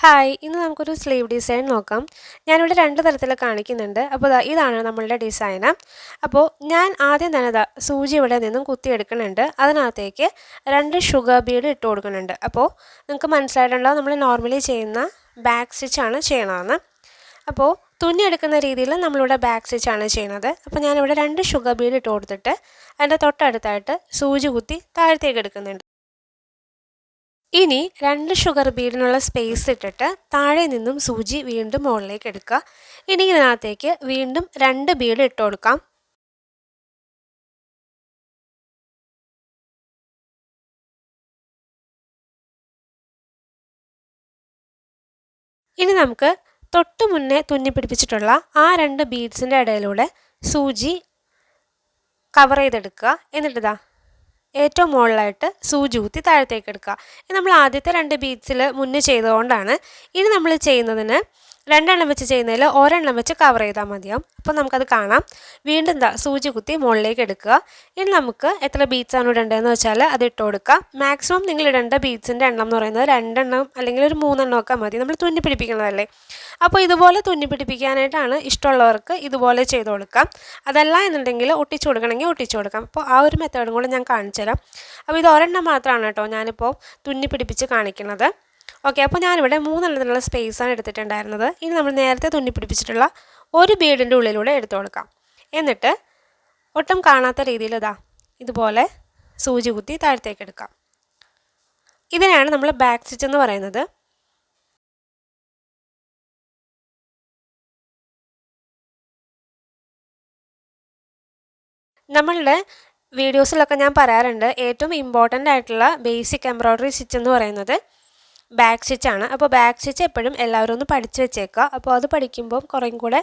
Hi ഇന്ന് നമുക്കൊരു sleeve design നോക്കാം. ഞാനിവിടെ രണ്ട് തരത്തിൽ കാണിക്കുന്നുണ്ട്. അപ്പോൾ ഇതാണ് നമ്മളുടെ ഡിസൈന് അപ്പോൾ ഞാൻ ആദ്യം തന്നെ സൂചി ഇവിടെ നിന്നും കുത്തിയെടുക്കുന്നുണ്ട് അതിനകത്തേക്ക് രണ്ട് ഷുഗർ ബീഡ് ഇട്ട് കൊടുക്കുന്നുണ്ട്. അപ്പോൾ നിങ്ങൾക്ക് മനസ്സിലായിട്ടുണ്ടാവും നമ്മൾ നോർമലി ചെയ്യുന്ന ബാക്ക് സ്റ്റിച്ചാണ് ചെയ്യണമെന്ന് അപ്പോൾ തുന്നി എടുക്കുന്ന രീതിയിൽ നമ്മളിവിടെ ബാക്ക് സ്റ്റിച്ചാണ് ചെയ്യുന്നത് അപ്പോൾ ഞാനിവിടെ രണ്ട് ഷുഗർ ബീഡ് ഇട്ട് കൊടുത്തിട്ട് അതിന്റെ തൊട്ടടുത്തായിട്ട് സൂചി കുത്തി താഴത്തേക്ക് എടുക്കുന്നുണ്ട്. ഇനി രണ്ട് ഷുഗർ ബീഡിനുള്ള സ്പേസ് ഇട്ടിട്ട് താഴെ നിന്നും സൂചി വീണ്ടും മുകളിലേക്ക് എടുക്കുക. ഇനി ഇതിനകത്തേക്ക് വീണ്ടും രണ്ട് ബീഡ് ഇട്ട് കൊടുക്കാം. ഇനി നമുക്ക് തൊട്ട് മുന്നേ തുന്നി പിടിപ്പിച്ചിട്ടുള്ള ആ രണ്ട് ബീഡ്സിന്റെ ഇടയിലൂടെ സൂചി കവർ ചെയ്തെടുക്കുക. എന്നിട്ടിതാ. ഏറ്റവും മുകളിലായിട്ട് സൂചി കുത്തി താഴത്തേക്ക് എടുക്കുക. നമ്മൾ ആദ്യത്തെ രണ്ട് ബീറ്റ്സിൽ മുന്നേ ചെയ്തുകൊണ്ടാണ് ഇനി നമ്മൾ ചെയ്യുന്നതിന് രണ്ടെണ്ണം വെച്ച് ചെയ്യുന്നതിൽ ഒരെണ്ണം വെച്ച് കവർ ചെയ്താൽ മതിയാവും. അപ്പോൾ നമുക്കത് കാണാം. വീണ്ടും എന്താ സൂചി കുത്തി മുകളിലേക്ക് എടുക്കുക. ഇനി നമുക്ക് എത്ര ബീറ്റ്സാണ് ഇടേണ്ടതെന്ന് വെച്ചാൽ അത് ഇട്ട് കൊടുക്കുക മാക്സിമം നിങ്ങൾ ഇടേണ്ട ബീറ്റ്സിന്റെ എണ്ണം എന്ന് പറയുന്നത് രണ്ടെണ്ണം അല്ലെങ്കിൽ ഒരു മൂന്നെണ്ണം ഒക്കെ മതി. നമ്മൾ തുന്നി പിടിപ്പിക്കുന്നതല്ലേ. അപ്പോൾ ഇതുപോലെ തുന്നി പിടിപ്പിക്കാനായിട്ടാണ് ഇഷ്ടമുള്ളവർക്ക് ഇതുപോലെ ചെയ്ത് കൊടുക്കാം. അതല്ല എന്നുണ്ടെങ്കിൽ ഒട്ടിച്ചു കൊടുക്കണമെങ്കിൽ ഒട്ടിച്ചു കൊടുക്കാം. അപ്പോൾ ആ ഒരു മെത്തേഡും കൂടെ ഞാൻ കാണിച്ചു തരാം അപ്പോൾ ഇത് ഒരെണ്ണം മാത്രമാണ് കേട്ടോ ഞാനിപ്പോൾ തുന്നി പിടിപ്പിച്ച് കാണിക്കുന്നത്. ഓക്കെ അപ്പോൾ ഞാനിവിടെ മൂന്നെണ്ണത്തിനുള്ള സ്പേസാണ് എടുത്തിട്ടുണ്ടായിരുന്നത്. ഇനി നമ്മൾ നേരത്തെ തുന്നി പിടിപ്പിച്ചിട്ടുള്ള ഒരു ബീഡിന്റെ ഉള്ളിലൂടെ എടുത്തു കൊടുക്കാം. എന്നിട്ട് ഒട്ടും കാണാത്ത രീതിയിൽ ഇതാ ഇതുപോലെ സൂചി കുത്തി താഴത്തേക്ക് എടുക്കാം. ഇതിനാണ് നമ്മൾ ബാക്ക് സ്റ്റിച്ച് എന്ന് പറയുന്നത്. നമ്മളുടെ വീഡിയോസിലൊക്കെ ഞാൻ പറയാറുണ്ട്. ഏറ്റവും ഇമ്പോർട്ടന്റ് ആയിട്ടുള്ള ബേസിക് എംബ്രോയ്ഡറി സ്റ്റിച്ച് എന്ന് പറയുന്നത് ബാക്ക് സ്റ്റിച്ചാണ് അപ്പോൾ ബാക്ക് സ്റ്റിച്ച് എപ്പോഴും എല്ലാവരും ഒന്ന് പഠിച്ചു വെച്ചേക്കുക. അപ്പോൾ അത് പഠിക്കുമ്പോൾ കുറേയും കൂടെ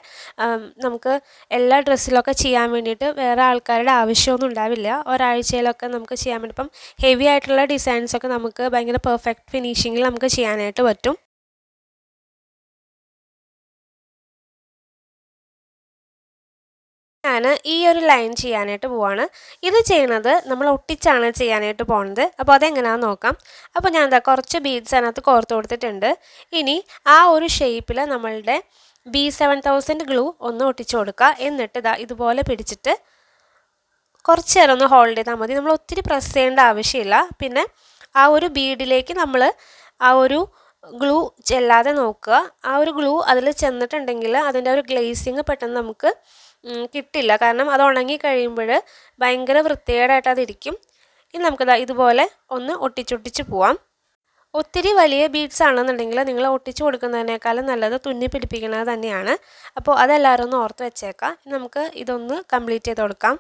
നമുക്ക് എല്ലാ ഡ്രസ്സിലൊക്കെ ചെയ്യാൻ വേണ്ടിയിട്ട് വേറെ ആൾക്കാരുടെ ആവശ്യമൊന്നും ഉണ്ടാവില്ല. ഒരാഴ്ചയിലൊക്കെ നമുക്ക് ചെയ്യാൻ വേണ്ടി. ഇപ്പം ഹെവി ആയിട്ടുള്ള ഡിസൈൻസൊക്കെ നമുക്ക് ഭയങ്കര പെർഫെക്റ്റ് ഫിനിഷിങ്ങിൽ നമുക്ക് ചെയ്യാനായിട്ട് പറ്റും. ഞാൻ ഈ ഒരു ലൈൻ ചെയ്യാനായിട്ട് പോവാണ്. ഇത് ചെയ്യണത് നമ്മൾ ഒട്ടിച്ചാണ് ചെയ്യാനായിട്ട് പോകുന്നത് അപ്പോൾ അതെങ്ങനെയാണെന്ന് നോക്കാം. അപ്പോൾ ഞാൻ എന്താ കുറച്ച് ബീഡ്സ് അതിനകത്ത് കോർത്ത് കൊടുത്തിട്ടുണ്ട്. ഇനി ആ ഒരു ഷേപ്പിൽ നമ്മളുടെ ബി സെവൻ തൗസൻഡ് ഗ്ലൂ ഒന്ന് ഒട്ടിച്ചു കൊടുക്കുക എന്നിട്ട് ഇതാ ഇതുപോലെ പിടിച്ചിട്ട് കുറച്ച് നേരം ഒന്ന് ഹോൾഡ് ചെയ്താൽ മതി. നമ്മൾ ഒത്തിരി പ്രസ് ചെയ്യേണ്ട ആവശ്യമില്ല. പിന്നെ ആ ഒരു ബീഡിലേക്ക് നമ്മൾ ആ ഒരു ഗ്ലൂ ചെല്ലാതെ നോക്കുക. ആ ഒരു ഗ്ലൂ അതിൽ ചെന്നിട്ടുണ്ടെങ്കിൽ അതിന്റെ ഒരു ഗ്ലേസിങ് പെട്ടെന്ന് നമുക്ക് കിട്ടില്ല. കാരണം അത് ഉണങ്ങി കഴിയുമ്പോൾ ഭയങ്കര വൃത്തികേടായിട്ട് അതിരിക്കും. ഇനി നമുക്കത് ഇതുപോലെ ഒന്ന് ഒട്ടിച്ചൊട്ടിച്ച് പോവാം. ഒത്തിരി വലിയ ബീഡ്സ് ആണെന്നുണ്ടെങ്കിൽ നിങ്ങൾ ഒട്ടിച്ച് കൊടുക്കുന്നതിനേക്കാളും നല്ലത് തുന്നി പിടിപ്പിക്കുന്നത് തന്നെയാണ്. അപ്പോൾ അതെല്ലാവരും ഒന്ന് ഓർത്ത് വെച്ചേക്കാം. നമുക്ക് ഇതൊന്ന് കംപ്ലീറ്റ് ചെയ്ത് കൊടുക്കാം.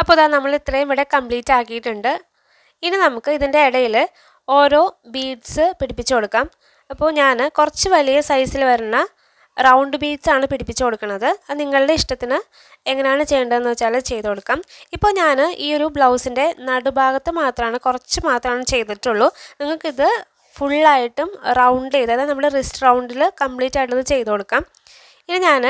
അപ്പോൾ അതാ നമ്മൾ ഇത്രയും ഇവിടെ കംപ്ലീറ്റ് ആക്കിയിട്ടുണ്ട്. ഇനി നമുക്ക് ഇതിന്റെ ഇടയിൽ ഓരോ ബീഡ്സ് പിടിപ്പിച്ച് കൊടുക്കാം. അപ്പോൾ ഞാൻ കുറച്ച് വലിയ സൈസിൽ വരുന്ന റൗണ്ട് ബീഡ്സ് ആണ് പിടിപ്പിച്ച് കൊടുക്കുന്നത്. അത് നിങ്ങളുടെ ഇഷ്ടത്തിന് എങ്ങനെയാണ് ചെയ്യേണ്ടതെന്ന് വെച്ചാൽ ചെയ്ത് കൊടുക്കാം. ഇപ്പോൾ ഞാൻ ഈ ഒരു ബ്ലൗസിന്റെ നടുഭാഗത്ത് മാത്രമാണ് കുറച്ച് മാത്രമാണ് ചെയ്തിട്ടുള്ളൂ. നിങ്ങൾക്കിത് ഫുള്ളായിട്ടും റൗണ്ട് ചെയ്ത് അതായത് നമ്മുടെ റിസ്റ്റ് റൗണ്ടിൽ കംപ്ലീറ്റ് ആയിട്ടത് ചെയ്ത് കൊടുക്കാം. ഇനി ഞാൻ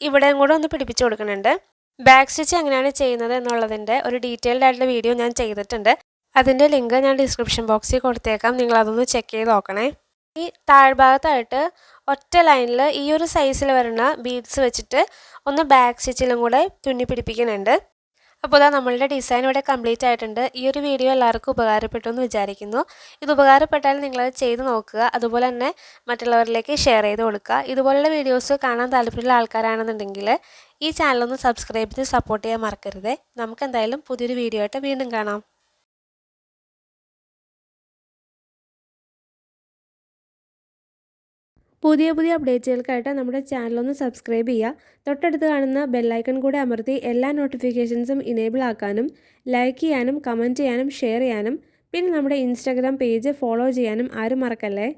ഇവിടെയും കൂടെ ഒന്ന് പിടിപ്പിച്ച് കൊടുക്കുന്നുണ്ട്. ബാക്ക് സ്റ്റിച്ച് എങ്ങനെയാണ് ചെയ്യുന്നത് എന്നുള്ളതിന്റെ ഒരു ഡീറ്റെയിൽഡ് ആയിട്ടുള്ള വീഡിയോ ഞാൻ ചെയ്തിട്ടുണ്ട്. അതിന്റെ ലിങ്ക് ഞാൻ ഡിസ്ക്രിപ്ഷൻ ബോക്സിൽ കൊടുത്തേക്കാം. നിങ്ങൾ അതൊന്ന് ചെക്ക് ചെയ്ത് നോക്കണേ. ഈ താഴ്ഭാഗത്തായിട്ട് ഒറ്റ ലൈനിൽ ഈ ഒരു സൈസിൽ വരുന്ന ബീഡ്സ് വെച്ചിട്ട് ഒന്ന് ബാക്ക് സ്റ്റിച്ചിലും കൂടെ തുന്നി പിടിപ്പിക്കുന്നുണ്ട്. അപ്പോൾ ഇതാ നമ്മളുടെ ഡിസൈൻ ഇവിടെ കംപ്ലീറ്റ് ആയിട്ടുണ്ട്. ഈ ഒരു വീഡിയോ എല്ലാവർക്കും ഉപകാരപ്പെട്ടു എന്ന് വിചാരിക്കുന്നു. ഇത് ഉപകാരപ്പെട്ടാൽ നിങ്ങളത് ചെയ്ത് നോക്കുക. അതുപോലെ തന്നെ മറ്റുള്ളവരിലേക്ക് ഷെയർ ചെയ്ത് കൊടുക്കുക. ഇതുപോലുള്ള വീഡിയോസ് കാണാൻ താല്പര്യമുള്ള ആൾക്കാരാണെന്നുണ്ടെങ്കിൽ ഈ ചാനലൊന്ന് സബ്സ്ക്രൈബ് ചെയ്ത് സപ്പോർട്ട് ചെയ്യാൻ മറക്കരുത്. നമുക്ക് എന്തായാലും പുതിയൊരു വീഡിയോ ആയിട്ട് വീണ്ടും കാണാം. പുതിയ പുതിയ അപ്ഡേറ്റുകൾക്കായിട്ട് നമ്മുടെ ചാനലൊന്ന് സബ്സ്ക്രൈബ് ചെയ്യുക. തൊട്ടടുത്ത് കാണുന്ന ബെല്ലൈക്കൺ കൂടെ അമർത്തി എല്ലാ നോട്ടിഫിക്കേഷൻസും ഇനേബിൾ ആക്കാനും ലൈക്ക് ചെയ്യാനും കമന്റ് ചെയ്യാനും ഷെയർ ചെയ്യാനും പിന്നെ നമ്മുടെ ഇൻസ്റ്റാഗ്രാം പേജ് ഫോളോ ചെയ്യാനും ആരും മറക്കല്ലേ?